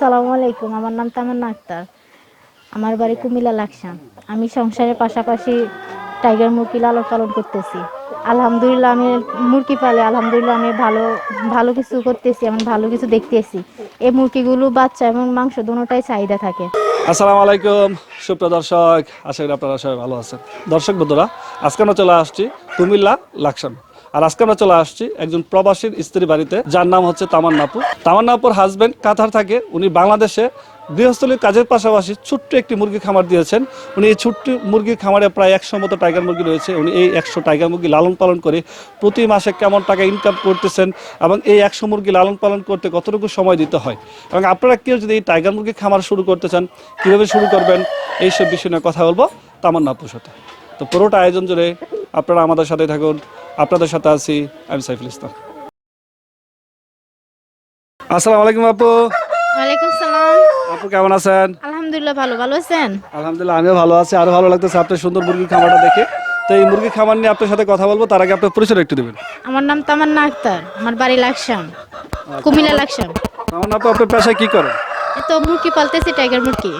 সালামু আলাইকুম, আমার নাম তামান্না আক্তার। আমার বাড়ি কুমিল্লা লাকসাম। আমি সংসারের পাশাপাশি টাইগার মুরগি লালন পালন করতেছি। আলহামদুলিল্লাহ, আমি মুরগি পালে আলহামদুলিল্লাহ আমি ভালো ভালো কিছু করতেছি আমি ভালো কিছু দেখতেছি। এই মুরগিগুলো বাচ্চা এবং মাংস দুটোটাই চাহিদা থাকে। আসসালামু আলাইকুম, সুপ্রিয় দর্শক, আশা করি আপনারা সবাই ভালো আছেন। দর্শক বন্ধুরা, আজকে আমরা চলে আসছি কুমিল্লা লাকসাম। আর আজকে আমরা চলে আসছি একজন প্রবাসীর স্ত্রী বাড়িতে, যার নাম হচ্ছে তামান্নাপু। তামান্নাপুর হাজবেন্ড কাতার থাকে, উনি বাংলাদেশে গৃহস্থলীর কাজের পাশাপাশি ছোট্ট একটি মুরগি খামার দিয়েছেন। উনি এই ছোট্ট মুরগির খামারে প্রায় একশো মতো টাইগার মুরগি রয়েছে। উনি এই একশো টাইগার মুরগি লালন পালন করে প্রতি মাসে কেমন টাকা ইনকাম করতেছেন এবং এই একশো মুরগি লালন পালন করতে কতটুকু সময় দিতে হয়? এবং আপনারা কেউ যদি এই টাইগার মুরগি খামার শুরু করতে চান, কীভাবে শুরু করবেন? এইসব বিষয় নিয়ে কথা বলব তামান্না আপুর সাথে। তো পুরোটা আয়োজন জুড়ে আপনারা আমাদের সাথে থাকুন। আপনাদের সাথে আছি আমি সাইফুল ইসলাম। আসসালামু আলাইকুম আপু। ওয়ালাইকুম সালাম। আপু কেমন আছেন? আলহামদুলিল্লাহ ভালো ভালো আছেন? আলহামদুলিল্লাহ আমিও ভালো আছি। আরও ভালো লাগতেছে আপনার সুন্দর মুরগির খামারটা দেখে। তো এই মুরগির খামার নিয়ে আপনার সাথে কথা বলব তার আগে আপনার পরিচয় একটু দেবেন। আমার নাম তামান্না আক্তার আমার বাড়ি লাকসাম কুমিল্লা লাকসাম। আমার আপু আপনার পেশায় কি করেন? এই তো মুরগি পালতেছি টাইগার মুরগি।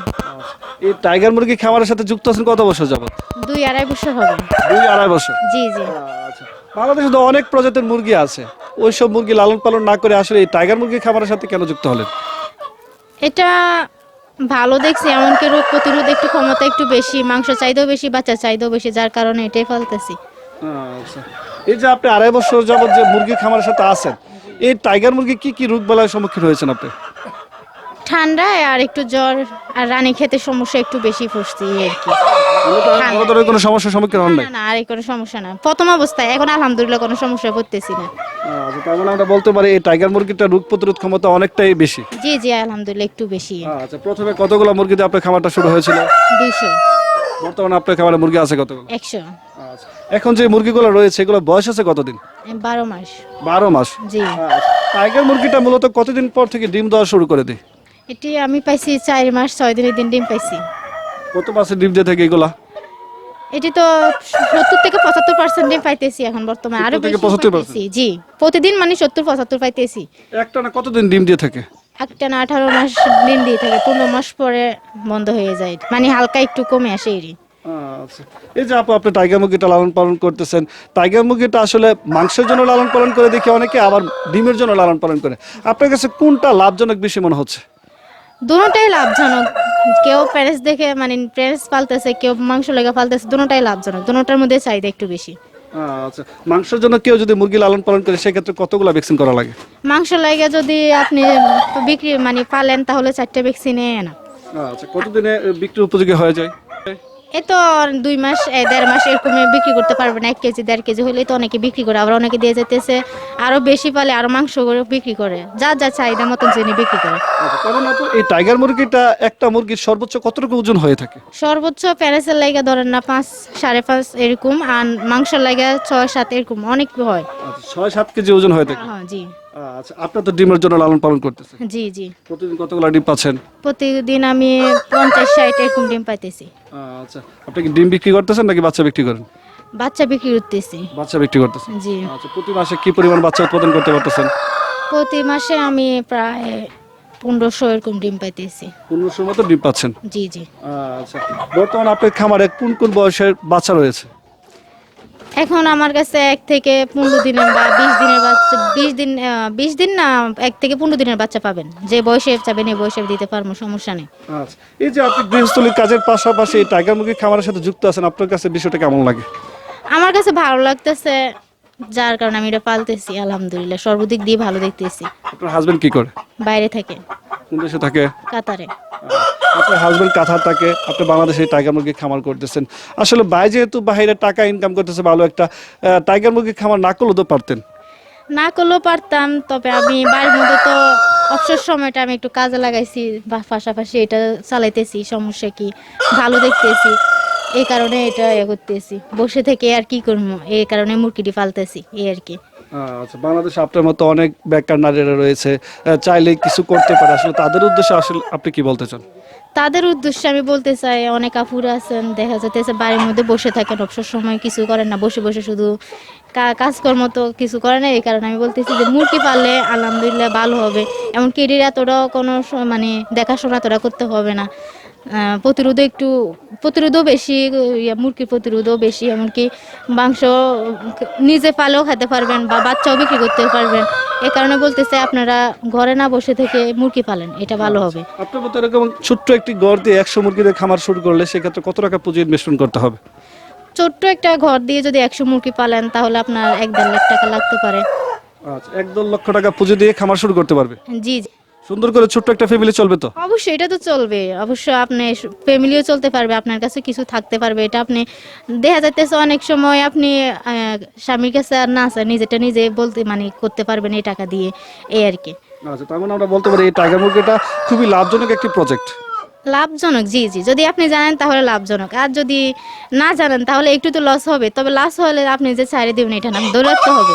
এই টাইগার মুরগি খামারের সাথে যুক্ত আছেন কত বছর যাবত দুই আড়াই বছর হবে। দুই আড়াই বছর। জি জি। আচ্ছা। বাংলাদেশে তো অনেক প্রজাতির মুরগি আছে। ওই সব মুরগি লালন পালন না করে আসলে এই টাইগার মুরগি খামারের সাথে কেন যুক্ত হলেন? এটা ভালো দেখছি এমনকি রোগ প্রতিরোধ একটু ক্ষমতা একটু বেশি মাংস চাইতেও বেশি বাচ্চা চাইতেও বেশি যার কারণে এটাই পালতেছি আচ্ছা। এই যে আপনি আড়াই বছর যাবত যে মুরগি খামারের সাথে আছেন এই টাইগার মুরগি কি কি রোগ বেলার সম্মুখীন হয়েছেন আপনি? ঠান্ডায় আর একটু জ্বর আর রানী খেতে সমস্যা একটু বেশি এই আর কি। বড় ধরনের কোনো সমস্যার সম্মুখীন হন না নাই? না আর কোনো সমস্যা না। প্রথম অবস্থায় এখন আলহামদুলিল্লাহ কোনো সমস্যা পড়তেছি না। আচ্ছা তার মানে আমরা বলতে পারি এই টাইগার মুরগিটা রোগ প্রতিরোধ ক্ষমতা অনেকটাই বেশি। জি জি আলহামদুলিল্লাহ একটু বেশি। আচ্ছা প্রথমে কতগুলো মুরগি দিয়ে আপনার খামারটা শুরু হয়েছিল? দুইশো। বর্তমানে আপনার খামারে মুরগি আছে কতগুলো? একশো। আচ্ছা এখন যে মুরগিগুলো রয়েছে এগুলো বয়স আছে কতদিন? বারো মাস। বারো মাস। জি। টাইগার মুরগিটা মূলত কতদিন পর থেকে ডিম দেওয়া শুরু করে দেয়? এটি আমি পাইছি চার মাস ছয় দিনের দিন ডিম পাইছি। কত মাসে ডিম দিয়ে থাকে এগুলা? এটি তো সত্তর থেকে পঁচাত্তর পার্সেন্ট ডিম পাইতেছি এখন বর্তমানে। আরও থেকে বেশি 75% পাইতেছি। জি প্রতিদিন মানে সত্তর পঁচাত্তর পাইতেছি। একটা না কতদিন ডিম দিয়ে থাকে? একটা না আঠারো মাস ডিম দিয়ে থাকে পনেরো মাস পরে বন্ধ হয়ে যায়। মানে হালকা একটু কমে আসে এরই। আচ্ছা। এই যে আপু আপনি টাইগার মুরগিটা লালন পালন করতেছেন। টাইগার মুরগিটা আসলে মাংসের জন্য লালন পালন করে দেখি অনেকে আবার ডিমের জন্য লালন পালন করে। আপনার কাছে কোনটা লাভজনক বেশি মনে হচ্ছে? দুটোটাই লাভজনক। কেউ প্যারেস দেখে মানে প্যারেস পালতেছে কেউ মাংস লেগে পালতেছে দুটাই লাভজনক। দুটার মধ্যে চাহিদা একটু বেশি। আচ্ছা। মাংসের জন্য কেউ যদি মুরগি লালন পালন করে সেক্ষেত্রে কতগুলো ভ্যাকসিন করা লাগে? মাংস লাগে যদি আপনি বিক্রি মানে পালেন তাহলে চারটে ভ্যাকসিনে না আচ্ছা। কতদিনে বিক্রি উপযোগী হয়ে যায়? এই তো দুই মাস দেড় মাস এরকম বিক্রি করতে পারবে না এক কেজি দেড় কেজি হলেই তো অনেকে বিক্রি করে আবার অনেকে দিয়ে যেতেছে আরও বেশি পালে আরও মাংস করে বিক্রি করে যা যা চাহিদা মতন জেনে বিক্রি করে। আচ্ছা এই টাইগার মুরগিটা একটা মুরগির সর্বোচ্চ কতটুকু ওজন হয়ে থাকে? সর্বোচ্চ প্যারেসের লাইগা ধরেন না পাঁচ সাড়ে পাঁচ এরকম আর মাংসের লাইগা ছয় সাত এরকম অনেক হয়। আচ্ছা ছয় সাত কেজি ওজন হয়ে থাকে। হ্যাঁ জি। আচ্ছা আপনার তো ডিমের জন্য লালন পালন করতেছেন। জি জি। প্রতিদিন কতগুলো ডিম পাচ্ছেন? প্রতিদিন আমি পঞ্চাশ ষাট এরকম ডিম পাইতেছি। আচ্ছা আপনি কি ডিম বিক্রি করতেছেন নাকি বাচ্চা বিক্রি করেন? বাচ্চা বিক্রি করতেছি। বাচ্চা বিক্রি করতেছেন? জি। আচ্ছা প্রতি মাসে কি পরিমাণ বাচ্চা উৎপাদন করতে পারতেছেন? প্রতি মাসে আমি প্রায় পনেরোশো এরকম ডিম পাইতেছি। পনেরোশোর মতো ডিম পাচ্ছেন? জি জি। আচ্ছা বর্তমানে আপনার খামারে কোন কোন বয়সের বাচ্চা রয়েছে? এখন আমার কাছে এক থেকে পনেরো দিনের বা বিশ দিনের বাচ্চা বিশ দিন বিশ দিন না এক থেকে পনেরো দিনের বাচ্চা পাবেন। যে বয়সে চাবেন এই বয়সে দিতে পারব সমস্যা নেই। আচ্ছা এই যে আপনি গৃহস্থলীর কাজের পাশাপাশি টাইগার মুরগি খামারের সাথে যুক্ত আছেন আপনার কাছে বিষয়টা কেমন লাগে? আমার কাছে ভালো লাগতেছে যার কারণে আমি এটা পালতেছি আলহামদুলিল্লাহ। সর্বদিক দিয়ে ভালো দেখতেছি। আপনার হাজবেন্ড কি করে? বাইরে থেকে। কোন দেশে থাকে? কাতারে। আপনার হাজবেন্ড কাঁথা থাকে আপনি বাংলাদেশে টাইগার মুরগি খামার করতেছেন। আসলে বাইরে যেহেতু বাইরে টাকা ইনকাম করতেছে, ভালো একটা টাইগার মুরগি খামার না করলেও তো পারতেন। না করলেও পারতাম, তবে আমি বাড়ির মধ্যে তো অবসর সময়টা আমি একটু কাজে লাগাইছি, বা পাশাপাশি এটা চালাইতেছি, সমস্যা কি? ভালো দেখতেছি, এই কারণে এটা এ করতেছি। বসে থেকে আর কি করব? এই কারণে মুরগিটি পালতেছি, এই আর কি। আচ্ছা বাংলাদেশে আপনার মতো অনেক বেকার নারীরা রয়েছে চাইলে কিছু করতে পারে। আসলে তাদের উদ্দেশ্যে আসলে আপনি কি বলতে চান? তাদের উদ্দেশ্যে আমি বলতে চাই, অনেক আপুরা আছেন, দেখা যাচ্ছে বাড়ির মধ্যে বসে থাকেন, অবসর সময় কিছু করেন না, বসে বসে শুধু কাজকর্ম তো কিছু করে না, এই কারণে আমি বলতেছি যে মুরগি পাললে আলহামদুলিল্লাহ ভালো হবে, এমনকি এটির এতটাও কোনো মানে দেখাশোনা তোরা করতে হবে না। প্রতিরোধও একটু প্রতিরোধও বেশি মুরগির প্রতিরোধও বেশি এমনকি মাংস নিজে পালেও খেতে পারবেন বা বাচ্চাও বিক্রি করতে পারবেন। এ কারণে বলতেছে আপনারা ঘরে না বসে থেকে মুরগি পালেন এটা ভালো হবে। আপনার মতো এরকম ছোট্ট একটি ঘর দিয়ে একশো মুরগিদের খামার শুরু করলে সেক্ষেত্রে কত টাকা পুঁজি ইনভেস্টমেন্ট করতে হবে? ছোট্ট একটা ঘর দিয়ে যদি একশো মুরগি পালেন তাহলে আপনার এক দেড় লাখ টাকা লাগতে পারে। আচ্ছা এক দেড় লক্ষ টাকা পুঁজি দিয়ে খামার শুরু করতে পারবে? জি জি। সুন্দর করে ছোট্ট একটা ফ্যামিলি চলবে তো? অবশ্যই এটা তো চলবে। অবশ্য আপনি ফ্যামিলিও চলতে পারবে আপনার কাছে কিছু থাকতে পারবে। এটা আপনি দেখা যাইতেছে অনেক সময় আপনি স্বামীর কাছে আর না আছে নিজেটা নিজে বলতে মানে করতে পারবেন এই টাকা দিয়ে এই আর কি। আচ্ছা তার মানে আমরা বলতে পারি এই টাইগার মুরগিটা খুবই লাভজনক একটি প্রজেক্ট লাভজনক জি জি। যদি আপনি জানেন তাহলে লাভজনক। আর যদি না জানেন তাহলে একটু তো লস হবে। তবে লস হলে আপনি যে ছাড়ে দেবেন এটা না দৌড়াতে হবে।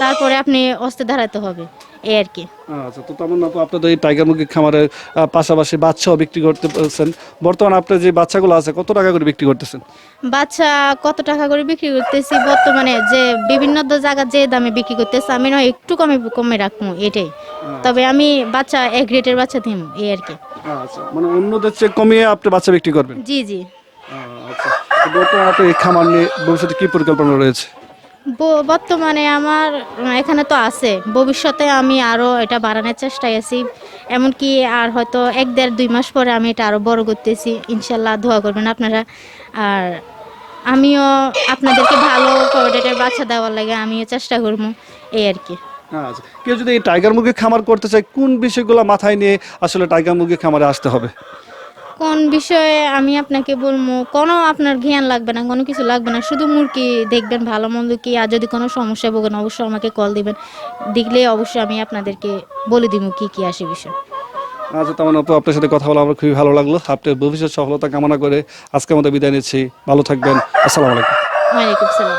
তারপরে আপনি অস্তে দাঁড়াতে হবে। এই আর কি। আচ্ছা তো তেমন আপু আপনাদের এই টাইগার মুরগি খামারের পাশাপাশি বাচ্চাও বিক্রি করতে পারছেন বর্তমানে আপনার যে বাচ্চাগুলো আছে কত টাকা করে বিক্রি করতেছেন? বাচ্চা কত টাকা করে বিক্রি করতেছি? বর্তমানে যে বিভিন্ন জায়গা যে দামে বিক্রি করতেছে আমি নয় একটু কমে কমে রাখব এটাই। তবে আমি বাচ্চা এক রেটের বাচ্চা দিম এই আর কি। আচ্ছা মানে অন্যদের চেয়ে কমিয়ে আপনি বাচ্চা বিক্রি করবেন? জি জি। আচ্ছা বর্তমানে এই খামার নিয়ে ভবিষ্যতে কি পরিকল্পনা রয়েছে? বর্তমানে আমার এখানে তো আছে। ভবিষ্যতে আমি আরও এটা বাড়ানোর চেষ্টায় আছি। এমনকি আর হয়তো এক দেড় দুই মাস পরে আমি এটা আরও বড় করতেছি। ইনশাল্লাহ দোয়া করবেন আপনারা। আর আমিও আপনাদেরকে ভালো কোয়ালিটির বাচ্চা দেওয়ার লাগে আমিও চেষ্টা করব, এই আর কি। আচ্ছা কেউ যদি টাইগার মুরগি খামার করতে চায়, কোন বিষয়গুলো মাথায় নিয়ে আসলে টাইগার মুরগি খামারে আসতে হবে? কোন বিষয়ে আমি আপনাকে বলব কোনো আপনার জ্ঞান লাগবে না কোনো কিছু লাগবে না শুধু মুরগি দেখবেন ভালো মন্দ কি আর যদি কোনো সমস্যা ভোগেন অবশ্যই আমাকে কল দিবেন। দেখলে অবশ্যই আমি আপনাদেরকে বলে দিব কি কি আসে বিষয়। আচ্ছা তেমন আপু আপনার সাথে কথা বলে আমার খুবই ভালো লাগল। আপনার ভবিষ্যৎ সফলতা কামনা করে আজকে আমাদের বিদায় নিচ্ছি। ভালো থাকবেন। আসসালামু আলাইকুম। ওয়ালাইকুম সালাম।